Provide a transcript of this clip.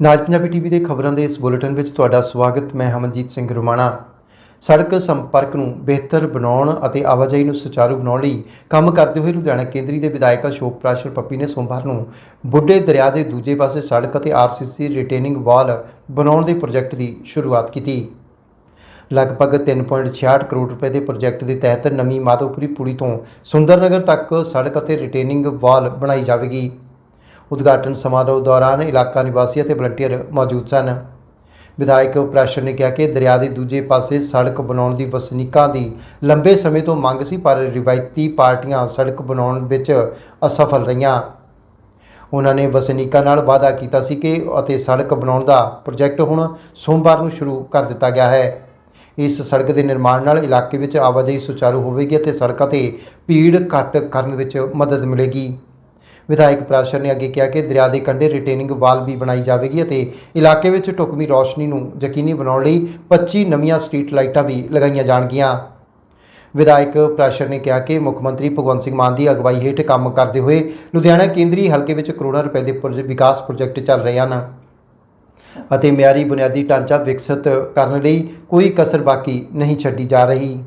ਨਾਜ Punjabi TV ਦੇ ਖਬਰਾਂ ਦੇ ਇਸ ਬੁਲੇਟਿਨ ਵਿੱਚ ਤੁਹਾਡਾ ਸਵਾਗਤ। ਮੈਂ ਹਮਨਜੀਤ ਸਿੰਘ ਰੁਮਾਣਾ। ਸੜਕ ਸੰਪਰਕ ਨੂੰ ਬਿਹਤਰ ਬਣਾਉਣ ਅਤੇ ਆਵਾਜਾਈ ਨੂੰ ਸੁਚਾਰੂ ਬਣਾਉਣ ਲਈ ਕੰਮ ਕਰਦੇ ਹੋਏ ਲੁਧਿਆਣਾ ਕੇਂਦਰੀ ਦੇ ਵਿਧਾਇਕ ਅਸ਼ੋਕ ਪ੍ਰਾਸ਼ਰ ਪੱਪੀ ਨੇ ਸੋਮਵਾਰ ਨੂੰ ਬੁੱਢੇ ਦਰਿਆ ਦੇ ਦੂਜੇ ਪਾਸੇ ਸੜਕ ਅਤੇ ਆਰਸੀਸੀ ਰਿਟੇਨਿੰਗ ਵਾਲ ਬਣਾਉਣ ਦੇ ਪ੍ਰੋਜੈਕਟ ਦੀ ਸ਼ੁਰੂਆਤ ਕੀਤੀ। ਲਗਭਗ 3.66 ਕਰੋੜ ਰੁਪਏ ਦੇ ਪ੍ਰੋਜੈਕਟ ਦੇ ਤਹਿਤ ਨਵੀਂ ਮਾਧੋਪੁਰੀ ਪੁਲੀ ਤੋਂ ਸੁੰਦਰਨਗਰ ਤੱਕ ਸੜਕ ਅਤੇ ਰਿਟੇਨਿੰਗ ਵਾਲ ਬਣਾਈ ਜਾਵੇਗੀ। ਉਦਘਾਟਨ ਸਮਾਰੋਹ ਦੌਰਾਨ ਇਲਾਕਾ ਨਿਵਾਸੀ ਅਤੇ ਵਲੰਟੀਅਰ ਮੌਜੂਦ ਸਨ। ਵਿਧਾਇਕ ਪ੍ਰੈਸ਼ਰ ਨੇ ਕਿਹਾ ਕਿ ਦਰਿਆ ਦੇ ਦੂਜੇ ਪਾਸੇ ਸੜਕ ਬਣਾਉਣ ਦੀ ਵਸਨੀਕਾਂ ਦੀ ਲੰਬੇ ਸਮੇਂ ਤੋਂ ਮੰਗ ਸੀ, ਪਰ ਰਿਵਾਇਤੀ ਪਾਰਟੀਆਂ ਸੜਕ ਬਣਾਉਣ ਵਿੱਚ ਅਸਫਲ ਰਹੀਆਂ। ਉਹਨਾਂ ਨੇ ਵਸਨੀਕਾਂ ਨਾਲ ਵਾਅਦਾ ਕੀਤਾ ਸੀ ਕਿ ਅਤੇ ਸੜਕ ਬਣਾਉਣ ਦਾ ਪ੍ਰੋਜੈਕਟ ਹੁਣ ਸੋਮਵਾਰ ਨੂੰ ਸ਼ੁਰੂ ਕਰ ਦਿੱਤਾ ਗਿਆ ਹੈ। ਇਸ ਸੜਕ ਦੇ ਨਿਰਮਾਣ ਨਾਲ ਇਲਾਕੇ ਵਿੱਚ ਆਵਾਜਾਈ ਸੁਚਾਰੂ ਹੋਵੇਗੀ ਅਤੇ ਸੜਕਾਂ ਤੇ ਭੀੜ ਘੱਟ ਕਰਨ ਵਿੱਚ ਮਦਦ ਮਿਲੇਗੀ। ਵਿਧਾਇਕ ਪ੍ਰਾਸ਼ਰ ਨੇ ਅੱਗੇ ਕਿਹਾ ਕਿ ਦਰਿਆ ਦੇ ਕੰਢੇ ਰਿਟੇਨਿੰਗ ਵਾਲ ਵੀ ਬਣਾਈ ਜਾਵੇਗੀ ਅਤੇ ਇਲਾਕੇ ਵਿੱਚ ਢੁਕਵੀਂ ਰੌਸ਼ਨੀ ਨੂੰ ਯਕੀਨੀ ਬਣਾਉਣ ਲਈ 25 ਨਵੀਆਂ ਸਟਰੀਟ ਲਾਈਟਾਂ ਵੀ ਲਗਾਈਆਂ ਜਾਣਗੀਆਂ। ਵਿਧਾਇਕ ਪ੍ਰਾਸ਼ਰ ਨੇ ਕਿਹਾ ਕਿ ਮੁੱਖ ਮੰਤਰੀ ਭਗਵੰਤ ਸਿੰਘ ਮਾਨ ਦੀ ਅਗਵਾਈ ਹੇਠ ਕੰਮ ਕਰਦੇ ਹੋਏ ਲੁਧਿਆਣਾ ਕੇਂਦਰੀ ਹਲਕੇ ਵਿੱਚ ਕਰੋੜਾਂ ਰੁਪਏ ਦੇ ਪ੍ਰੋਜੈ- ਵਿਕਾਸ ਪ੍ਰੋਜੈਕਟ ਚੱਲ ਰਹੇ ਹਨ ਅਤੇ ਮਿਆਰੀ ਬੁਨਿਆਦੀ ਢਾਂਚਾ ਵਿਕਸਿਤ ਕਰਨ ਲਈ ਕੋਈ ਕਸਰ ਬਾਕੀ ਨਹੀਂ ਛੱਡੀ ਜਾ ਰਹੀ।